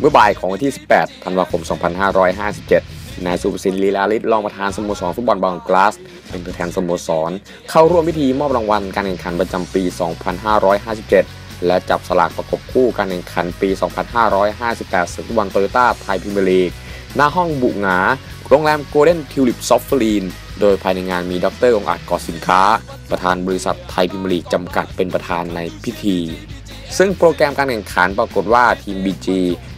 เมื่อบ่ายของวันที่ 18 ธันวาคม 2557 นายสุภสินลีลาลิศรองประธานสโมสรฟุตบอลบางกลาส เป็นตัวแทนสโมสร เข้าร่วมพิธีมอบรางวัลการแข่งขันประจำปี 2557 และจับสลากประกบคู่การแข่งขันปี 2558 ศึกฟุตบอลโตโยต้าไทยพรีเมียร์ลีก หน้าห้องบุหงา โรงแรมโกลเด้นทิวลิปซอฟเฟลีน โดยภายในงานมีดรองค์อาจก่อสินค้า ประธานบริษัทไทยพิมพ์ลีกจำกัดเป็นประธานในพิธี ซึ่งโปรแกรมการแข่งขันปรากฏว่าทีม BG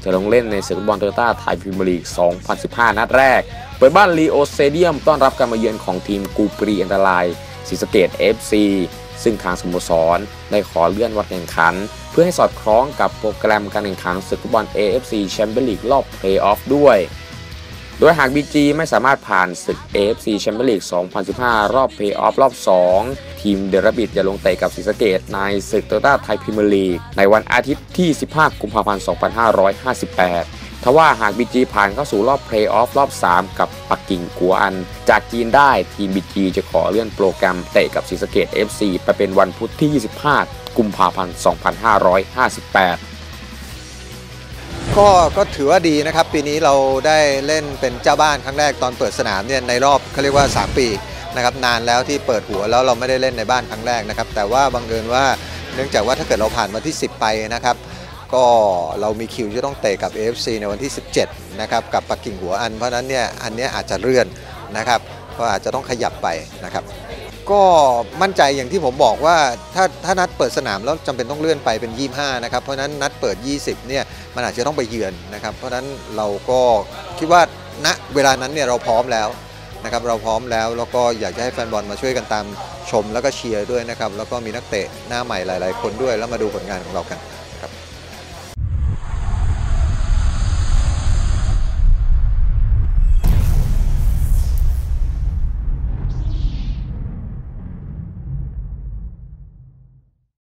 จะลงเล่นในศึกฟุตบอลโตโยต้าไทยพรีเมียร์ลีก 2015 นัดแรก เปิดบ้านลีโอสเตเดียมต้อนรับการมาเยือนของทีมกูปรีอันตรายศรีสะเกด FC ซึ่งทางสโมสรได้ขอเลื่อนวันแข่งขัน เพื่อให้สอดคล้องกับโปรแกรมการแข่งขันศึกฟุตบอล AFC แชมเปี้ยนลีกรอบเพลย์ออฟด้วย โดยหาก BG ไม่สามารถผ่านศึก AFC Champions League 2015 รอบเพย์ออฟรอบ 2 ทีมเดรบิดจะลงเตะกับศรีสะเกดในศึกโตต้าไทยพรีเมียร์ลีกในวันอาทิตย์ที่ 15 กุมภาพันธ์ 2558 ทว่าหาก BG ผ่านเข้าสู่รอบเพลย์ออฟรอบ 3 กับปักกิ่งกัวอัน จากจีนได้ทีม BG จะขอเลื่อนโปรแกรมเตะกับศรีสะเกด FC ไปเป็นวันพุธที่ 25 กุมภาพันธ์ 2558 ก็ก็ถือว่าดีนะครับปีนี้เราได้เล่นเป็นเจ้าบ้านครั้งแรกตอนเปิดสนามเนี่ยในรอบเขาเรียกว่า 3 ปีนะครับนานแล้วที่เปิดหัวแล้วเราไม่ได้เล่นในบ้านครั้งแรกนะครับแต่ว่าบังเอิญว่าเนื่องจากว่าถ้าเกิดเราผ่านวันที่ 10 ไปนะครับก็เรามีคิวที่ต้องเตะกับ AFC ในวันที่ 17นะครับกับปักกิ่งหัวอันเพราะนั้นเนี่ยอันนี้อาจจะเลื่อนนะครับก็อาจจะต้องขยับไปนะครับ ก็มั่นใจอย่างที่ผมบอกว่าถ้าถ้านัดเปิดสนามแล้วจำเป็นต้องเลื่อนไปเป็น 25 นะครับ เพราะฉะนั้นนัดเปิด 20 เนี่ยมันอาจจะต้องไปเยือนนะครับ เพราะฉะนั้นเราก็คิดว่าณเวลานั้นเนี่ยเราพร้อมแล้วนะครับเราพร้อมแล้วแล้วก็อยากจะให้แฟนบอลมาช่วยกันตามชมแล้วก็เชียร์ด้วยนะครับแล้วก็มีนักเตะหน้าใหม่หลาย ๆ คนด้วยแล้วมาดูผลงานของเรากัน